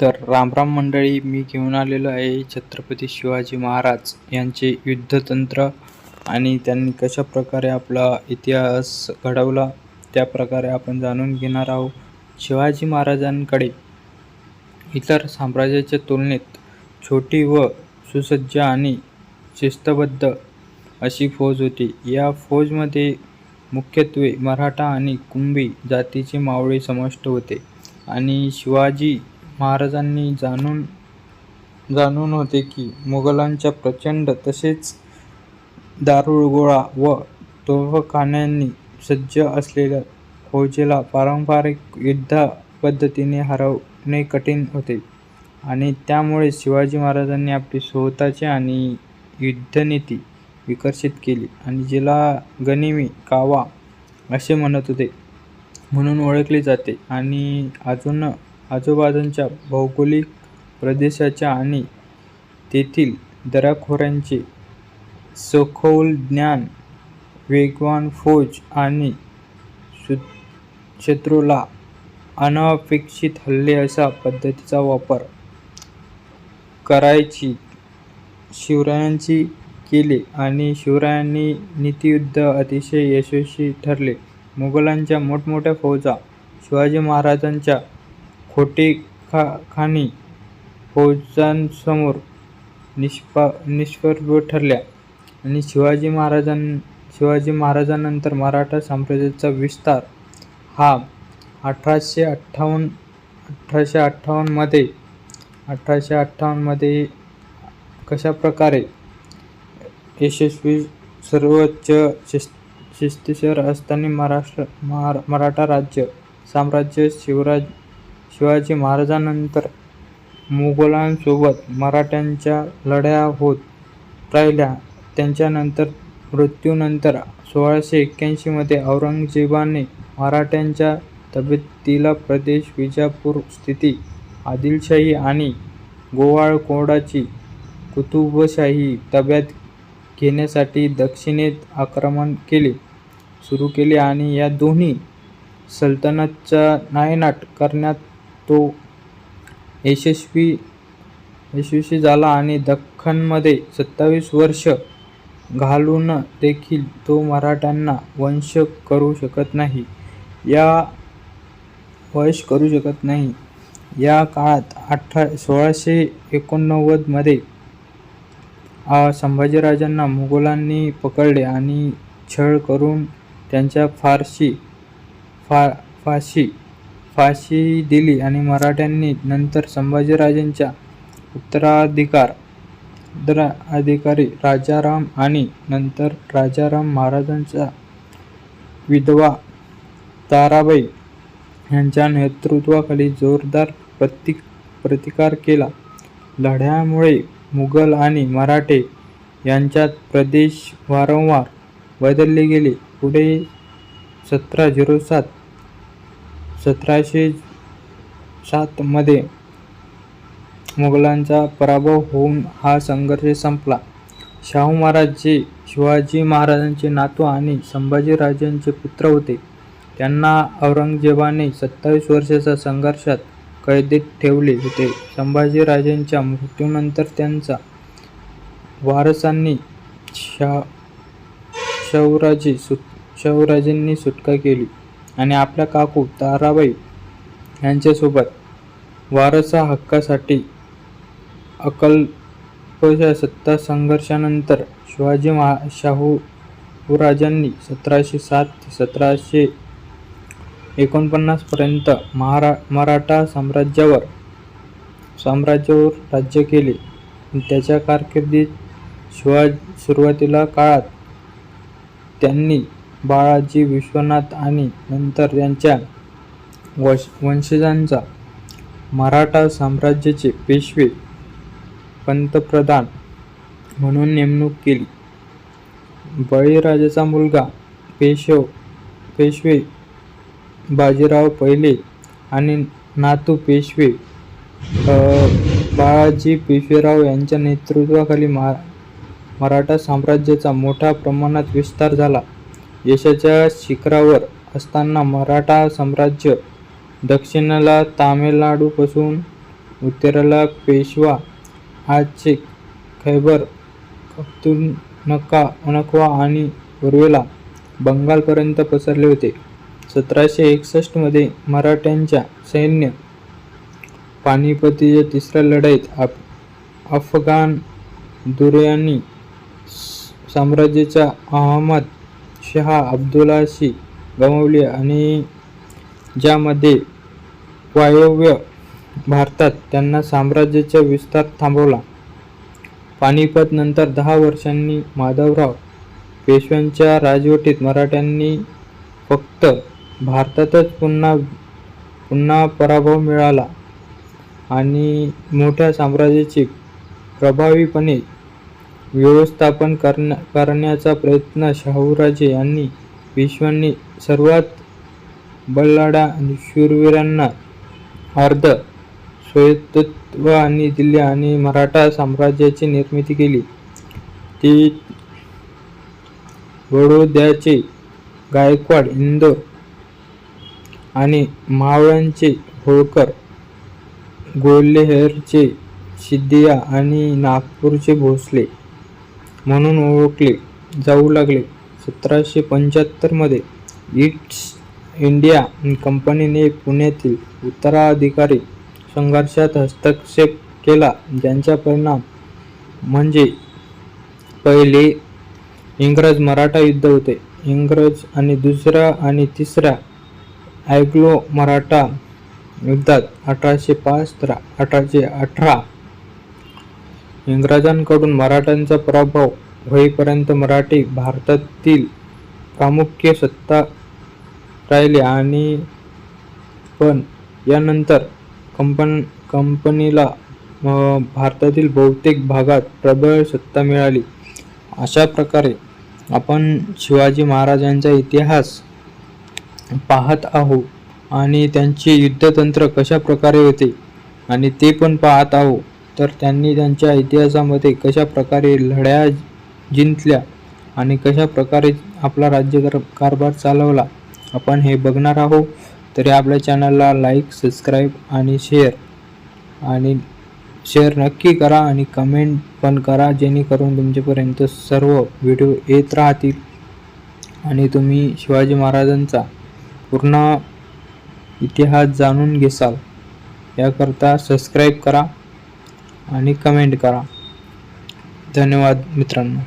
तर रामराम मंडळी मी घेऊन आलेलो आहे छत्रपती शिवाजी महाराज यांचे युद्धतंत्र आणि त्यांनी कशा प्रकारे आपला इतिहास घडवला त्या प्रकारे आपण जाणून घेणार आहोत शिवाजी महाराजांकडे. इतर साम्राज्याच्या तुलनेत छोटी व सुसज्ज आणि शिस्तबद्ध अशी फौज होती. या फौजमध्ये मुख्यत्वे मराठा आणि कुंभी जातीचे मावळे समाविष्ट होते आणि शिवाजी महाराजांनी जाणून जाणून होते की मुघलांच्या प्रचंड तसेच दारुगोळा व तोफखान्यांनी सज्ज असलेल्या फौजेला पारंपरिक युद्ध पद्धतीने हरवणे कठीण होते आणि त्यामुळे शिवाजी महाराजांनी आपली स्वतःची आणि युद्धनीती विकसित केली आणि जिला गनिमी कावा असे म्हणत होते. म्हणून ओळखले जाते आणि अजून आजूबाजूंच्या भौगोलिक प्रदेशाच्या आणि तेथील दराखोऱ्यांचे सखोल ज्ञान वेगवान फौज आणि शु शत्रूला अनपेक्षित हल्ले अशा पद्धतीचा वापर करायची शिवरायांची केले आणि शिवरायांनी नीतियुद्ध अतिशय यशस्वी ठरले. मुघलांच्या मोठमोठ्या फौजा शिवाजी महाराजांच्या खोटेखा खानी फौजांसमोर निष्पा निष्प्रभ ठरल्या. आणि शिवाजी महाराजां शिवाजी महाराजांनंतर मराठा साम्राज्याचा विस्तार. हा अठराशे अठ्ठावन्न अठराशे अठ्ठावन्नमध्ये अठराशे अठ्ठावन्नमध्ये कशा प्रकारे यशस्वी सर्वोच्च शिस् शिस्तीशर असताना महाराष्ट्र महा मराठा राज्य साम्राज्य शिवराज शिवाजी महाराजांनंतर मुघलांसोबत मराठ्यांच्या लढ्या होत राहिल्या. त्यांच्यानंतर मृत्यूनंतर सोळाशे एक्क्याऐंशीमध्ये औरंगजेबाने मराठ्यांच्या तब्येतीला प्रदेश विजापूर स्थिती आदिलशाही आणि गोवाळकोंडाची कुतुबशाही ताब्यात घेण्यासाठी दक्षिणेत आक्रमण केले सुरू केले आणि या दोन्ही सल्तनतचा नायनाट करण्यात तो यशस्वी यशस्वी झाला आणि दख्खनमध्ये सत्तावीस वर्ष घालून देखील तो मराठ्यांना वंश करू शकत नाही. या वश करू शकत नाही. या काळात अठरा सोळाशे एकोणनव्वदमध्ये संभाजीराजांना मुघलांनी पकडले आणि छळ करून त्यांच्या फारशी फा फाशी फाशी दिली आणि मराठ्यांनी नंतर संभाजीराजांच्या उत्तराधिकार उत्तराधिकारी राजाराम आणि नंतर राजाराम महाराजांचा विधवा ताराबाई यांच्या नेतृत्वाखाली जोरदार प्रति प्रतिकार केला. लढ्यामुळे मुघल आणि मराठे यांच्यात प्रदेश वारंवार बदलले गेले. पुढे सतरा झिरो सात सतराशे सातमध्ये मुघलांचा पराभव होऊन हा संघर्ष संपला. शाहू महाराज जे शिवाजी महाराजांचे नातू आणि संभाजीराजांचे पुत्र होते. त्यांना औरंगजेबाने सत्तावीस वर्षाच्या संघर्षात कैदेत ठेवले होते. संभाजीराजांच्या मृत्यूनंतर त्यांचा वारसांनी शा शौराजी सुट शाहूराजेंनी सुटका केली. आणि आपल्या काकू ताराबाई यांच्यासोबत वारसा हक्कासाठी अकल्पशा सत्ता संघर्षानंतर शिवाजी महा शाहूराजांनी सतराशे सात ते सतराशे एकोणपन्नासपर्यंत महारा मराठा साम्राज्यावर साम्राज्यावर राज्य केले. त्याच्या कारकिर्दीत शिवाज सुरुवातीला काळात त्यांनी बाळाजी विश्वनाथ आणि नंतर त्यांच्या वश वंशजांचा मराठा साम्राज्याचे पेशवे पंतप्रधान म्हणून नेमणूक केली. बळीराजाचा मुलगा पेशव पेशवे बाजीराव पहिले आणि नातू पेशवे बाळाजी पेशवेराव यांच्या नेतृत्वाखाली महा मराठा साम्राज्याचा मोठ्या प्रमाणात विस्तार झाला. यशाच्या शिखरावर असताना मराठा साम्राज्य दक्षिणेला तामिळनाडूपासून उत्तरेला पेशवा आजचे खैबर पख्तूनख्वा अनखवा आणि पूर्वेला बंगालपर्यंत पसरले होते. सतराशे एकसष्टमध्ये मराठ्यांच्या सैन्य पानिपतीच्या तिसऱ्या लढाईत अफ अफगाण दुर्यानी साम्राज्याच्या अहमद शहा अब्दुलाशी गमावली आणि ज्यामध्ये वायव्य भारतात त्यांना साम्राज्याचा विस्तार थांबवला. पानिपत नंतर दहा वर्षांनी माधवराव पेशव्यांच्या राजवटीत मराठ्यांनी फक्त भारतातच पुन्हा पुन्हा पराभव मिळाला आणि मोठ्या साम्राज्याची प्रभावीपणे व्यवस्थापन करण्या करण्याचा प्रयत्न शाहूराजे यांनी पेशव्यांनी सर्वात बलाढ्य आणि शूरवीरांना अर्ध स्वायत्तत्व आणि दिल्ली आणि मराठा साम्राज्याची निर्मिती केली. ती बडोद्याचे गायकवाड इंदोर आणि मावळ्यांचे होळकर ग्वाल्हेरचे सिद्धिया आणि नागपूरचे भोसले म्हणून ओळखले जाऊ लागले. सतराशे पंच्याहत्तरमध्ये इट्स इंडिया कंपनीने पुण्यातील उत्तराधिकारी संघर्षात हस्तक्षेप केला ज्यांचा परिणाम म्हणजे पहिले इंग्रज मराठा युद्ध होते. इंग्रज आणि दुसऱ्या आणि तिसऱ्या अँग्लो मराठा युद्धात अठराशे पाच अठराशे अठरा इंग्रजांकडून मराठ्यांचा पराभव होईपर्यंत मराठी भारतातील प्रामुख्य सत्ता राहिले आणि पण यानंतर कंपन कंपनीला भारतातील बहुतेक भागात प्रबळ सत्ता मिळाली. अशा प्रकारे आपण शिवाजी महाराजांचा इतिहास पाहत आहोत आणि त्यांचे युद्धतंत्र कशा प्रकारे होते आणि ते पण पाहत आहो तर त्यांनी त्यांच्या इतिहासामध्ये कशा प्रकारे लढ्या जिंकल्या आणि कशा प्रकारे आपला राज्य कारभार चालवला आपण हे बघणार आहोत. तरी आपल्या चॅनलला लाईक सबस्क्राईब आणि शेअर आणि शेअर नक्की करा आणि कमेंट पण करा जेणेकरून तुमच्यापर्यंत सर्व व्हिडिओ येत राहतील. आणि तुम्ही शिवाजी महाराजांचा पूर्ण इतिहास जाणून घेसाल. याकरता सबस्क्राईब करा. आणि कमेंट करा. धन्यवाद मित्रांनो.